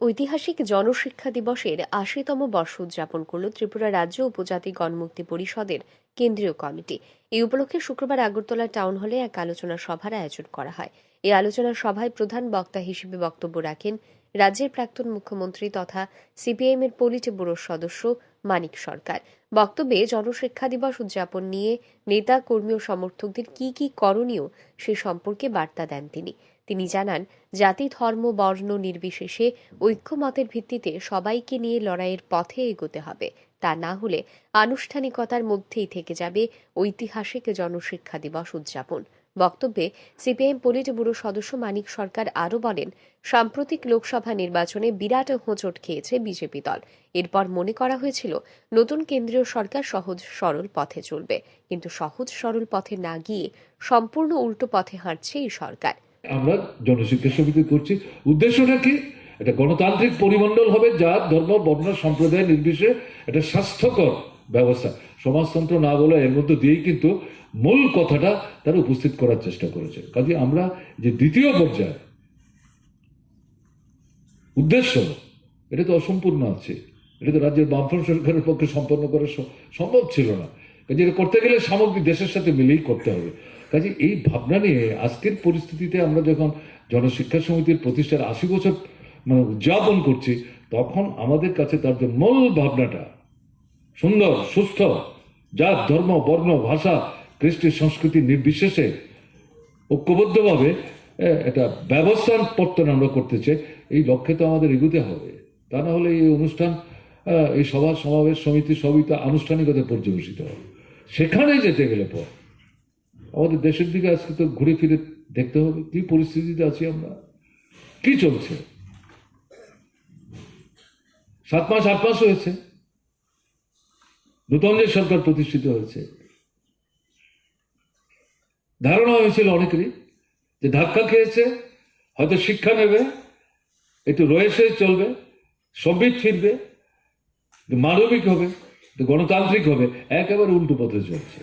ঐতিহাসিক জনশিক্ষা দিবসের আশিতম বর্ষ উদযাপন করল ত্রিপুরা রাজ্য উপজাতি গণমুক্তি পরিষদের কেন্দ্রীয় কমিটি। এই উপলক্ষে শুক্রবার আগরতলা টাউন হলে এক আলোচনা সভার আয়োজন করা হয়। এই আলোচনা সভায় প্রধান বক্তা হিসেবে বক্তব্য রাখেন রাজ্যের প্রাক্তন মুখ্যমন্ত্রী তথা সিপিআইএম এর পলিট ব্যুরোর সদস্য মানিক সরকার। বক্তব্যে জনশিক্ষা দিবস উদযাপন নিয়ে নেতা, কর্মী ও সমর্থকদের কি কি করণীয় সে সম্পর্কে বার্তা দেন তিনি। তিনি জানান, জাতি, ধর্ম, বর্ণ নির্বিশেষে ঐক্যমতের ভিত্তিতে সবাইকে নিয়ে লড়াইয়ের পথে এগোতে হবে। তা না হলে আনুষ্ঠানিকতার মধ্যেই থেকে যাবে ঐতিহাসিক জনশিক্ষা দিবস উদযাপন। বক্তব্যে সিপিএম পলিট ব্যুরো সদস্য মানিক সরকার আরও বলেন, সাম্প্রতিক লোকসভা নির্বাচনে বিরাট হোঁচট খেয়েছে বিজেপি দল। এরপর মনে করা হয়েছিল, নতুন কেন্দ্রীয় সরকার সহজ সরল পথে চলবে। কিন্তু সহজ সরল পথে না গিয়ে সম্পূর্ণ উল্টো পথে হাঁটছে এই সরকার। আমরা জনশিক্ষা সমিতি করছি। উদ্দেশ্যটা কি? এটা গণতান্ত্রিক পরিমণ্ডল হবে যার ধর্ম, বর্ণ, সম্প্রদায় নির্বিশেষে এটা স্বাস্থ্যকর ব্যবস্থা। সমাজতন্ত্র না বলে এর মধ্যে দিয়েই কিন্তু মূল কথাটা তারা উপস্থিত করার চেষ্টা করেছে। কাজে আমরা যে দ্বিতীয় পর্যায়ে, উদ্দেশ্য, এটা তো অসম্পূর্ণ আছে। এটা তো রাজ্যের বামফ্রন্ট সরকারের পক্ষে সম্পন্ন করা সম্ভব ছিল না। কাজে এটা করতে গেলে সামগ্রিক দেশের সাথে মিলেই করতে হবে। কাজে এই ভাবনা নিয়ে আজকের পরিস্থিতিতে আমরা যখন জনশিক্ষা সমিতির প্রতিষ্ঠার আশি বছর মানে উদযাপন করছি তখন আমাদের কাছে তার যে মূল ভাবনাটা সুন্দর সুস্থ জাত ধর্ম বর্ণ ভাষা কৃষ্টি সংস্কৃতি নির্বিশেষে ঐক্যবদ্ধভাবে এ, একটা ব্যবস্থা পত্তন আমরা করতে চাই এই লক্ষ্যে তো আমাদের এগুতে হবে। তা না হলে এই অনুষ্ঠান এই সভা সমাবেশ সমিতি সবই তো আনুষ্ঠানিকতা পর্যবেসিত হবে। সেখানে যেতে গেলে পর আমাদের দেশের দিকে আজকে তো ঘুরে ফিরে দেখতে হবে, কি পরিস্থিতিতে আছি আমরা? কি চলছে? সাত মাস, আট মাস হয়েছে। নূতন যে সরকার প্রতিষ্ঠিত হয়েছে। ধারণা হয়েছিল অনেকেরই যে ধাক্কা খেয়েছে, হয়তো শিক্ষা নেবে, একটু রয়েছে, চলবে, সম্বিত ফিরবে মানবিক হবে গণতান্ত্রিক হবে, একেবারে উল্টো পথে চলছে।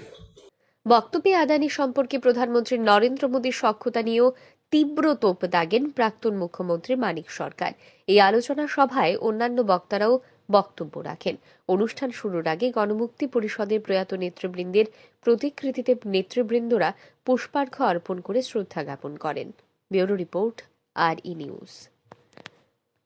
বক্তব্যে আদানি সম্পর্কে প্রধানমন্ত্রী নরেন্দ্র মোদীর সক্ষতা নিয়েও তীব্র তোপ দাগেন প্রাক্তন মুখ্যমন্ত্রী মানিক সরকার। এই আলোচনা সভায় অন্যান্য বক্তারাও বক্তব্য রাখেন। অনুষ্ঠান শুরুর আগে গণমুক্তি পরিষদের প্রয়াত নেতৃবৃন্দের প্রতিকৃতিতে নেতৃবৃন্দরা পুষ্পার্ঘ্য অর্পণ করে শ্রদ্ধা জ্ঞাপন করেন। Bureau report, R E news.